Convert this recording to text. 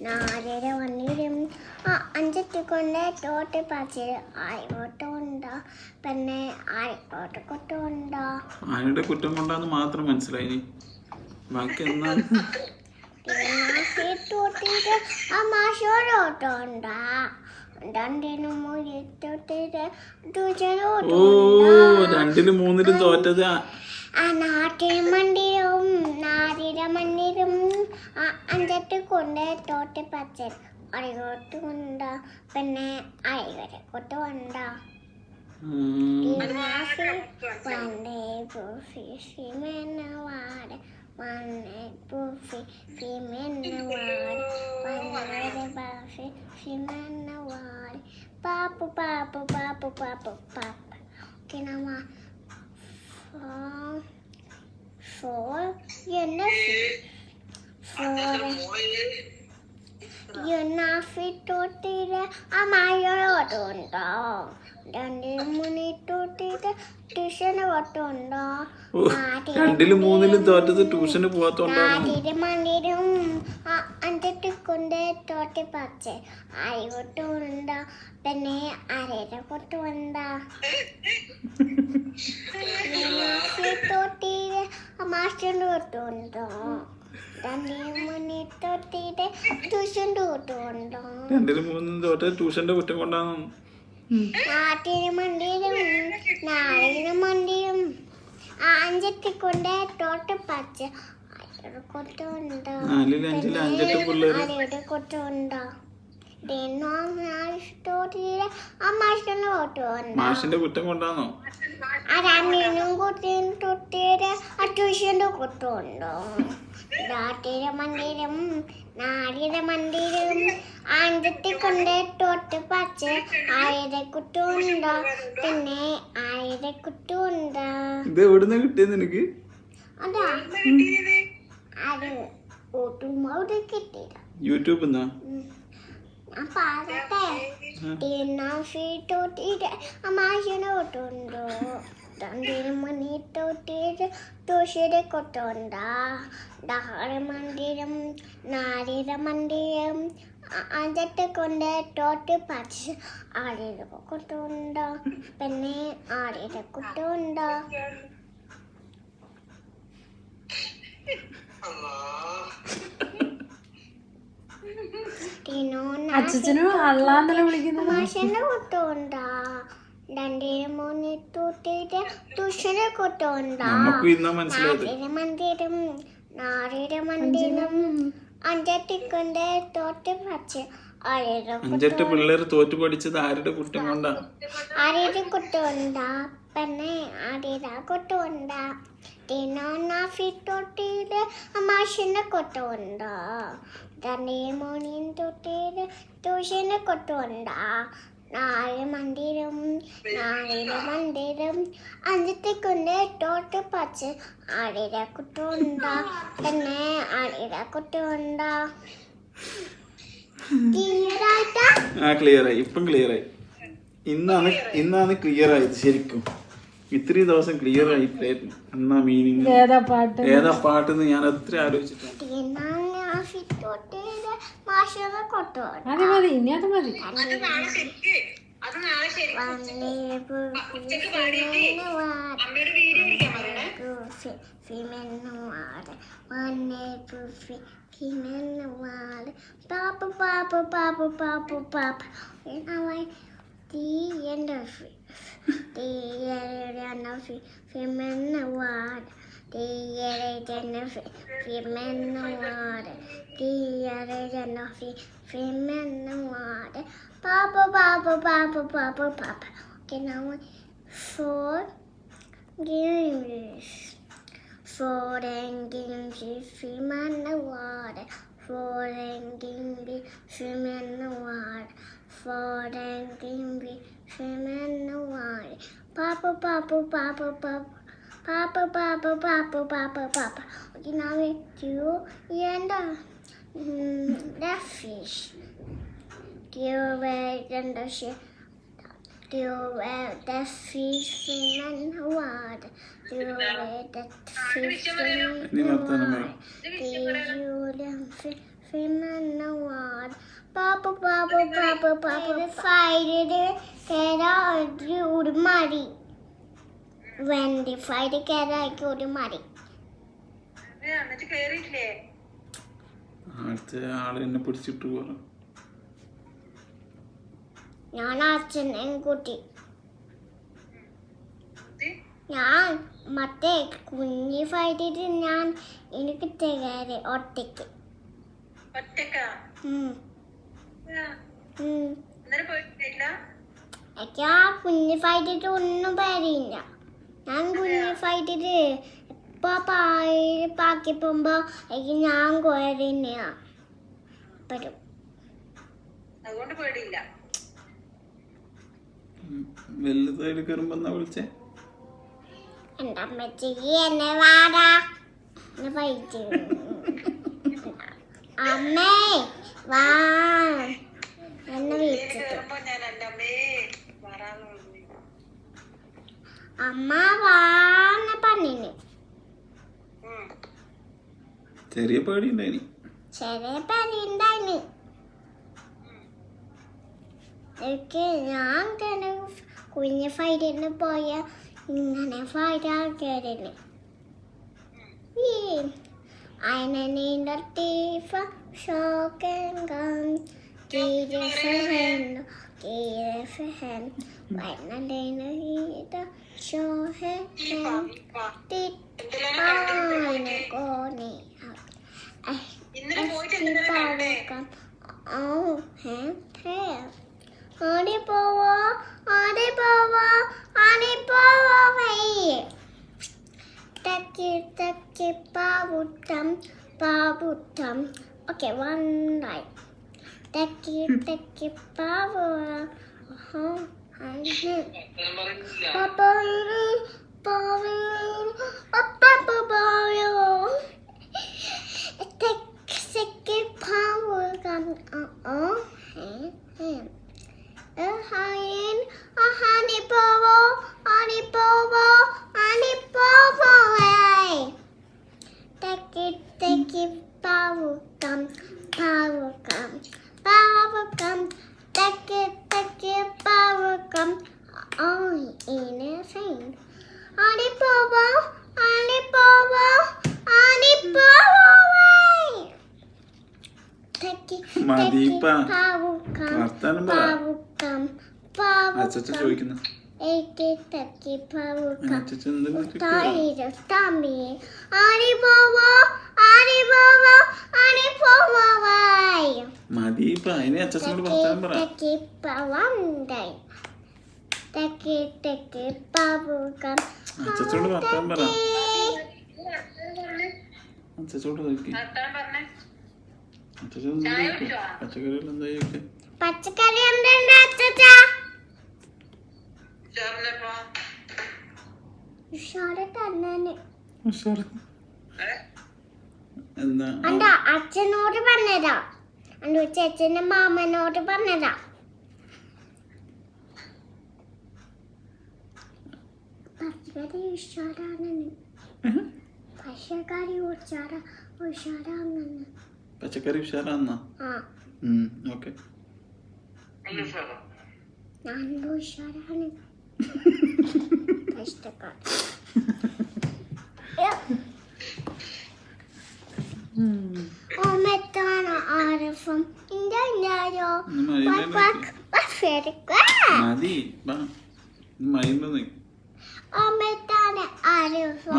നാലര വന്നിരും. ആ അഞ്ചെട്ട് കൊണ്ട് തോട്ട് പച്ച ആയിക്കോട്ടുണ്ടോ പിന്നെ ആയിക്കോട്ട് കൊട്ടുണ്ടോ ആനയുടെ കുറ്റം കൊണ്ടാന്ന് മാത്രം മനസ്സിലായി ബാക്കി എന്നാ തോട്ടിട്ട് ആ രണ്ടിനും മൂന്ന് തൊട്ടിട്ട് ഓ രണ്ടിലും മൂന്നിലും തോറ്റത് ആ- ആ നാരിര ആ അഞ്ചെട്ട് കൊണ്ട് തോട്ട് പച്ചൻ അടികൊട്ട് കൊണ്ട. പിന്നെ അഴിവരെ കൊട്ട് കൊണ്ട. ഉം. വണ്ടേ പൂഫി ഫിമെന്നവാട് വണ്ടേ പൂഫി ഫിമെന്നവാട് വണ്ടേ പൂഫി ഫിമെന്നവാട് പാപ്പു പാപ്പു പാപ്പു പാപ്പു പാപ്പ. ഓക്കെ നമ്മ ഫോർ എന്നെ ഫോർ തൊട്ടിട്ട് ആ മഴയോട്ടുണ്ടോ രണ്ട് മണി തൊട്ടിട്ട് ട്യൂഷന് പോട്ടുണ്ടോ രണ്ടിലും മൂന്നിലും തോറ്റത് ട്യൂഷന് പോവാത്തോണ്ടാണ്? കൊണ്ട് തോട്ടി പച്ച അരികൊട്ടുണ്ടോ പിന്നെ അരയുടെ കൊട്ടുണ്ടോ തൊട്ടിട്ട് മാസ്റ്ററിന്റെ കൊട്ടുണ്ടോ രണ്ടേ രണ്ടിലും മൂന്നിലും തോറ്റത് ട്യൂഷന്റെ കുറ്റം കൊണ്ടാണ് നാട്ടിന് മണ്ടിയും നാടിന് മണ്ടിയും അഞ്ചെത്തി കൊണ്ട് തോട്ട് പച്ച കൊട്ടുണ്ടോ കൊട്ടുണ്ടോ മാഷിന്റെ കുറ്റം കൊണ്ടാണോ ആ രണ്ടിനും കുട്ടിയും തൊട്ടിട്ട് ആ ട്യൂഷന്റെ കൊട്ടുണ്ടോ നാട്ടിലെ മന്ദിരം നാടിയുടെ മന്ദിരം അഞ്ചെത്തി കൊണ്ട് തോട്ട് പച്ച ആയിര കുട്ടുണ്ടോ പിന്നെ ആയിര കുട്ടുണ്ടോ ഇത് എവിടുന്ന കിട്ടിയത് നിനക്ക്? അതാ. അത് ഓട്ടുമ്പോൾ കിട്ടിയില്ല യൂട്യൂബിൽ നിന്നാ ഞാൻ തൊട്ടിട്ട് രണ്ടിന് മണി തൊട്ടിട്ട് തുഷയുടെ കൊട്ടുണ്ടാ. ദാഹര മന്ദിരം നാരിര മന്ദിരം അഞ്ചെട്ട് കൊണ്ട് തോട്ട് പച്ച ആടിര കൊട്ടുണ്ടോ. പിന്നെ ആടിര കൊട്ടുണ്ടോ. അച്ഛനും അള്ളാന്നല്ല വിളിക്കുന്നത്? മാഷന്റെ കൊട്ടുണ്ടാ. രണ്ടിന് മൂന്ന് തൊട്ടിട്ട് ട്യൂഷനെ കൊട്ടുണ്ടാ നമുക്കും ഇന്നാ മനസ്സിലായത്. മന്ദിരം നാടിര മന്ദിരം അഞ്ചെട്ടിക്കൊണ്ട് തോട്ട് പച്ച അഞ്ചെട്ട് പിള്ളേർ തോറ്റു പഠിച്ചത് ആരുടെ കുറ്റം കൊണ്ടാ? ആടിര കൊട്ടുണ്ടാ പിന്നെ ആടിര കൊട്ടുണ്ടാ തിന്നാഫി തൊട്ടിട്ട് മാഷിനെ കൊട്ടുണ്ടാ രണ്ടേ മൂന്നിന് തൊട്ടിട്ട് ട്യൂഷനെ കൊട്ടുണ്ടാ നാല് മന്ദിരം നാലിൽ മന്ദിരം അഞ്ചത്തേക്കൊണ്ട് തോട്ട് പച്ച ആടിര കുട്ടുണ്ടാ പിന്നെ ആടിര കുട്ടുണ്ടാ ആ ക്ലിയർ ആയി ഇപ്പം ക്ലിയർ ആയി ഇന്നാണ് ഇന്നാണ് ക്ലിയർ ആയത് ശരിക്കും. ഇത്രയും ദിവസം ക്ലിയർ ആയി എന്നാ മീനിങ് ഏതാ പാട്ട്? ഏതാ പാട്ടെന്ന് ഞാൻ അത്ര ആലോചിച്ചിട്ടുണ്ട് തിന്നാഫി തൊട്ടിട്ട് മാഷിനെ കൊട്ടുണ്ടാ മതി ഇനി അത് മതി Papa, papa, papa, papa, papa. And I like the end of it. The and Offie, Freeman and Water. Papa, Papa, Papa, Papa, Papa. Okay, now four games. Four and games, Freeman and Water. Four and games, in the Water. Four and games, in the Water. Papa, Papa, Papa, Papa. Papa, Papa, Papa, Papa, Papa. Okay, now we do and uh, fish. Do it the fish det in the water. Do it the fish swim in ഇനി the നിർത്താൻ water. The Julian fish swim in the water. Papa, papa, papa, papa, fight it. Kerala ഒരു മടി വെണ്ടി fried കേരളയ്ക്ക് ഒരു മടി എന്നിട്ട് കേറിയില്ലേ അടുത്ത ആൾ എന്നെ പിടിച്ചിട്ട് പോകാം ഞാൻ അച്ഛനെയും കൂട്ടി? ഞാൻ മറ്റേ കുഞ്ഞി ഫൈറ്റിട്ട് ഞാൻ എനിക്ക് കയറി ഒറ്റയ്ക്ക്. എനിക്ക് ആ കുഞ്ഞി ഫൈറ്റിട്ട് ഒന്നും പേരില്ല ഞാൻ കുഞ്ഞി ഫൈറ്റിട്ട് ഇപ്പൊ പായി പാക്കി പോകുമ്പോ എനിക്ക് ഞാൻ കയറിന്നെയാ വരും അതുകൊണ്ട് പേടിയില്ല. വലുതായിട്ട് കയറുമ്പോ എന്നാ വിളിച്ചേ? എന്റെ അമ്മച്ചി എന്നെ വാടാ. എന്നെ ഫൈറ്റ് അമ്മേ വാ. എന്നെ വിളിച്ചിട്ട്. അമ്മേ പറഞ്ഞു അമ്മ വാന്ന് പറഞ്ഞിന് ഉം. ചെറിയ പേടി ഉണ്ടായിനി ചെറിയ പേരുണ്ടായിന് എനിക്ക് ഞാൻ കുഞ്ഞ് ഫൈറ്റിന് പോയ ഇങ്ങനെ ഫൈറ്റ് ആക്കിയതിന് Eine nieder tiefe Schocken gang, Gide verhen, Gide verhen, Meine കണ്ടേ Oh, hä? Hä? Ani പോവോ ani പോവോ ani പോവോ വയ്യേ തക്കി തക്കി പാവുട്ടം പാവുട്ടം ഓക്കെ വൺ റൈറ്റ് തക്കി തക്കി പാവു പാപ്പയോ പാപ്പയോ പാപ്പയോ മതിയിപ്പ അതിനെ അച്ഛനോട് വർത്താനം പറ. തക്കി തക്കി അച്ചച്ചോട് പറ. അച്ചച്ചോട് നോക്കി. പച്ചക്കറി എന്തുണ്ട് അച്ഛച്ചാ ചേർന്നപ്പോ ഉഷാറ് തന്നെ ഉഷാറ്. ഏ? എന്താ? അച്ഛനോട് പറഞ്ഞതാ. ചേച്ചന്റെ മാമനോട് പറഞ്ഞതാ. പച്ചക്കറി ഉഷാറാണെന്ന് പച്ചക്കറി ഉഷാറ ഉഷാറാണെന്ന്. പച്ചക്കറി ഉഷാറാന്നാ ആ ഓക്കെ. ഞാൻ ഉഷാറാണ്. കഷ്ടപ്പാട്. ഓമെത്താണ് ആരഫം ഇന്റെ ഞാനോ വാക്ക് വാക്ക് മതി വാ. മയിന്ന് നീ ഓമെത്താണ് ആരഫം